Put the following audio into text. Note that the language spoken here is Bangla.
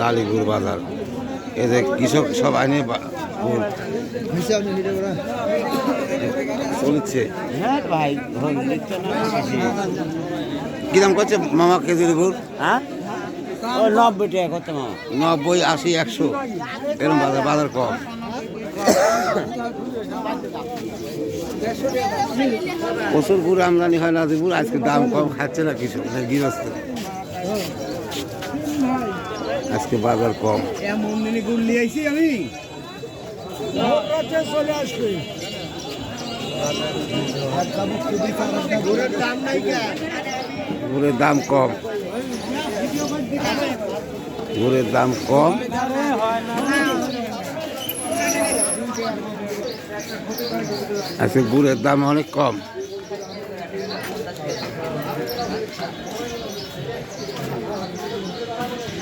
লালিপুর বাজার। এদের কৃষক সব আইনে চলছে। কি দাম করছে মামা কেজির গুড় হ্যাঁ নব্বই টাকা কত মামা। নব্বই আশি একশো। এরকম বাজার বাজার কম। প্রচুর গুড় আমদানি হয় নাজিপুর আজকে দাম কম খাচ্ছে না কিছু গৃহস্থ। আজকে বাজার কম। গুড় নিয়ে আইছি আমি গুড়ের দাম কম। গুড়ের দাম কম। আজকে গুড়ের দাম অনেক কম।